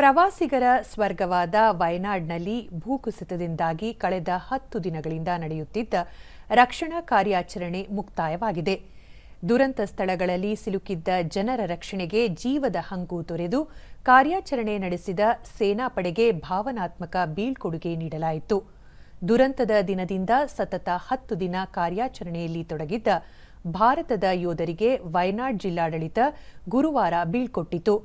ಪ್ರವಾಸಿಗರ ಸ್ವರ್ಗವಾದ ವಯನಾಡ್ನಲ್ಲಿ ಭೂಕುಸಿತದಿಂದಾಗಿ ಕಳೆದ ಹತ್ತು ದಿನಗಳಿಂದ ನಡೆಯುತ್ತಿದ್ದ ರಕ್ಷಣಾ ಕಾರ್ಯಾಚರಣೆ ಮುಕ್ತಾಯವಾಗಿದೆ. ದುರಂತ ಸ್ಥಳಗಳಲ್ಲಿ ಸಿಲುಕಿದ್ದ ಜನರ ರಕ್ಷಣೆಗೆ ಜೀವದ ಹಂಗು ತೊರೆದು ಕಾರ್ಯಾಚರಣೆ ನಡೆಸಿದ ಸೇನಾಪಡೆಗೆ ಭಾವನಾತ್ಮಕ ಬೀಳ್ಕೊಡುಗೆ ನೀಡಲಾಯಿತು. ದುರಂತದ ದಿನದಿಂದ ಸತತ ಹತ್ತು ದಿನ ಕಾರ್ಯಾಚರಣೆಯಲ್ಲಿ ತೊಡಗಿದ್ದ ಭಾರತದ ಯೋಧರಿಗೆ ವಯನಾಡ್ ಜಿಲ್ಲಾಡಳಿತ ಗುರುವಾರ ಬೀಳ್ಕೊಟ್ಟಿತು.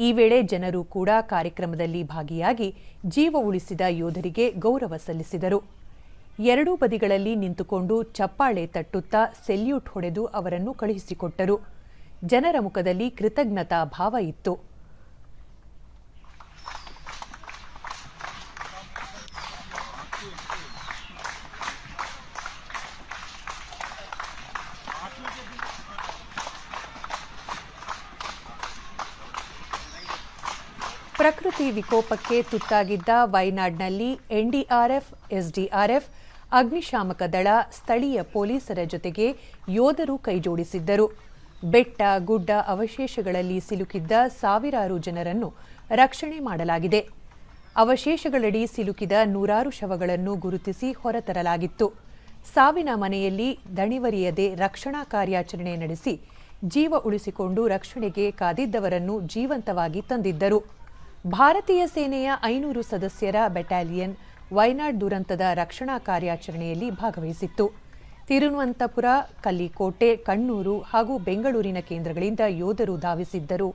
ಈ ವೇಳೆ ಜನರು ಕೂಡ ಕಾರ್ಯಕ್ರಮದಲ್ಲಿ ಭಾಗಿಯಾಗಿ ಜೀವ ಉಳಿಸಿದ ಯೋಧರಿಗೆ ಗೌರವ ಸಲ್ಲಿಸಿದರು. ಎರಡೂ ಬದಿಗಳಲ್ಲಿ ನಿಂತುಕೊಂಡು ಚಪ್ಪಾಳೆ ತಟ್ಟುತ್ತಾ ಸೆಲ್ಯೂಟ್ ಹೊಡೆದು ಅವರನ್ನು ಕಳುಹಿಸಿಕೊಟ್ಟರು. ಜನರ ಮುಖದಲ್ಲಿ ಕೃತಜ್ಞತಾ ಭಾವ ಇತ್ತು. ಪ್ರಕೃತಿ ವಿಕೋಪಕ್ಕೆ ತುತ್ತಾಗಿದ್ದ ವೈನಾಡ್ನಲ್ಲಿ ಎನ್ಡಿಆರ್ಎಫ್, ಎಸ್ಡಿಆರ್ಎಫ್, ಅಗ್ನಿಶಾಮಕ ದಳ, ಸ್ಥಳೀಯ ಪೊಲೀಸರ ಜೊತೆಗೆ ಯೋಧರು ಕೈಜೋಡಿಸಿದ್ದರು. ಬೆಟ್ಟ, ಗುಡ್ಡ ಅವಶೇಷಗಳಲ್ಲಿ ಸಿಲುಕಿದ್ದ ಸಾವಿರಾರು ಜನರನ್ನು ರಕ್ಷಣೆ ಮಾಡಲಾಗಿದೆ. ಅವಶೇಷಗಳಡಿ ಸಿಲುಕಿದ ನೂರಾರು ಶವಗಳನ್ನು ಗುರುತಿಸಿ ಹೊರತರಲಾಗಿತ್ತು. ಸಾವಿನ ಮನೆಯಲ್ಲಿ ದಣಿವರಿಯದೆ ರಕ್ಷಣಾ ಕಾರ್ಯಾಚರಣೆ ನಡೆಸಿ ಜೀವ ಉಳಿಸಿಕೊಂಡು ರಕ್ಷಣೆಗೆ ಕಾದಿದ್ದವರನ್ನು ಜೀವಂತವಾಗಿ ತಂದಿದ್ದರು. ಭಾರತೀಯ ಸೇನೆಯ ಐನೂರು ಸದಸ್ಯರ ಬೆಟಾಲಿಯನ್ ವೈನಾಡ್ ದುರಂತದ ರಕ್ಷಣಾ ಕಾರ್ಯಾಚರಣೆಯಲ್ಲಿ ಭಾಗವಹಿಸಿತ್ತು. ತಿರುವನಂತಪುರ, ಕಲ್ಲಿಕೋಟೆ, ಕಣ್ಣೂರು ಹಾಗೂ ಬೆಂಗಳೂರಿನ ಕೇಂದ್ರಗಳಿಂದ ಯೋಧರು ಧಾವಿಸಿದ್ದರು.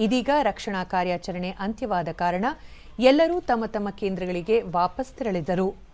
ಇದೀಗ ರಕ್ಷಣಾ ಕಾರ್ಯಾಚರಣೆ ಅಂತ್ಯವಾದ ಕಾರಣ ಎಲ್ಲರೂ ತಮ್ಮ ತಮ್ಮ ಕೇಂದ್ರಗಳಿಗೆ ವಾಪಸ್ ತೆರಳಿದರು